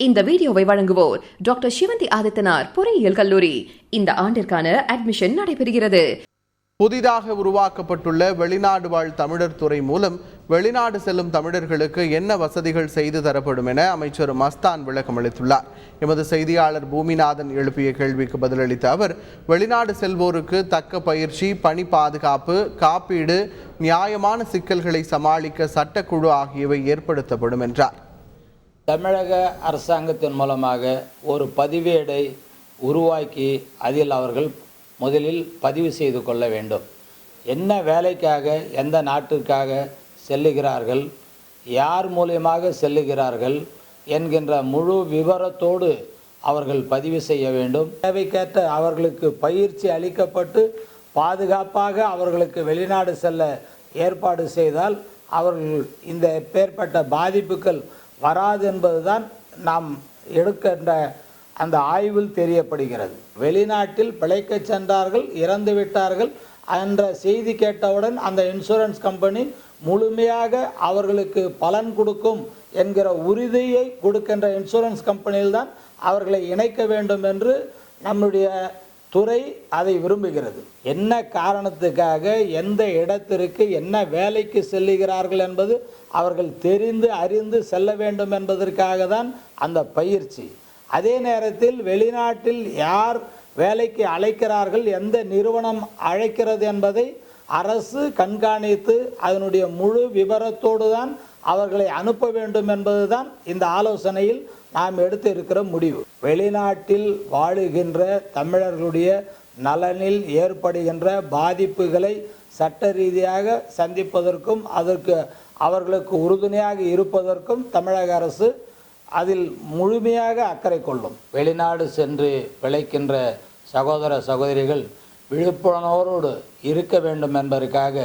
இந்த வீடியோவை வழங்குவோர் டாக்டர் சிவந்தி ஆதித்தனார் பொறியியல் கல்லூரி. இந்த ஆண்டிற்கான அட்மிஷன் நடைபெறுகிறது. புதிதாக உருவாக்கப்பட்டுள்ள வெளிநாடு வாழ் தமிழர் துறை மூலம் வெளிநாடு செல்லும் தமிழர்களுக்கு என்ன வசதிகள் செய்து தரப்படும் என அமைச்சர் மஸ்தான் விளக்கம் அளித்துள்ளார். எமது செய்தியாளர் பூமிநாதன் எழுப்பிய கேள்விக்கு பதிலளித்த அவர் வெளிநாடு செல்வோருக்கு தக்க பயிற்சி பணி பாதுகாப்பு காப்பீடு நியாயமான சிக்கல்களை சமாளிக்க சட்டக்குழு ஆகியவை ஏற்படுத்தப்படும் என்றார். தமிழக அரசாங்கத்தின் மூலமாக ஒரு பதிவேடை உருவாக்கி அதில் அவர்கள் முதலில் பதிவு செய்து கொள்ள வேண்டும். என்ன வேலைக்காக எந்த நாட்டிற்காக செல்லுகிறார்கள் யார் மூலியமாக செல்லுகிறார்கள் என்கின்ற முழு விவரத்தோடு அவர்கள் பதிவு செய்ய வேண்டும். தேவைக்கேற்ற அவர்களுக்கு பயிற்சி அளிக்கப்பட்டு பாதுகாப்பாக அவர்களுக்கு வெளிநாடு செல்ல ஏற்பாடு செய்தால் அவர்கள் இந்த பேர்பட்ட பாதிப்புகள் வராது என்பதுதான் நாம் எடுக்கின்ற அந்த ஆய்வில் தெரியப்படுகிறது. வெளிநாட்டில் பிழைக்கச் சென்றார்கள் இறந்து விட்டார்கள் என்ற செய்தி கேட்டவுடன் அந்த இன்சூரன்ஸ் கம்பெனி முழுமையாக அவர்களுக்கு பலன் கொடுக்கும் என்கிற உறுதியை கொடுக்கின்ற இன்சூரன்ஸ் கம்பெனியில்தான் அவர்களை இணைக்க வேண்டும் என்று நம்முடைய துறை அதை விரும்புகிறது. என்ன காரணத்துக்காக எந்த இடத்திற்கு என்ன வேலைக்கு செல்லுகிறார்கள் என்பது அவர்கள் தெரிந்து அறிந்து செல்ல வேண்டும் என்பதற்காக தான் அந்த பயிற்சி. அதே நேரத்தில் வெளிநாட்டில் யார் வேலைக்கு அழைக்கிறார்கள் எந்த நிறுவனம் அழைக்கிறது என்பதை அரசு கண்காணித்து அதனுடைய முழு விவரத்தோடு தான் அவர்களை அனுப்ப வேண்டும் என்பதுதான் இந்த ஆலோசனையில் நாம் எடுத்து இருக்கிற முடிவு. வெளிநாட்டில் வாழுகின்ற தமிழர்களுடைய நலனில் ஏற்படுகின்ற பாதிப்புகளை சட்ட ரீதியாக சந்திப்பதற்கும் அதற்கு அவர்களுக்கு உறுதுணையாக இருப்பதற்கும் தமிழக அரசு அதில் முழுமையாக அக்கறை கொள்ளும். வெளிநாடு சென்று பிழைக்கின்ற சகோதர சகோதரிகள் விழிப்புணர்வோடு இருக்க வேண்டும் என்பதற்காக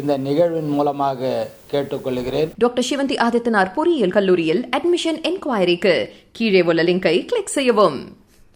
இந்த நிகழ்வின் மூலமாக கேட்டுக்கொள்கிறேன். டாக்டர் சிவந்தி ஆதித்தனார் பொறியியல் கல்லூரியில் அட்மிஷன் என்கொயரிக்கு கீழே உள்ள லிங்கை கிளிக் செய்யவும்.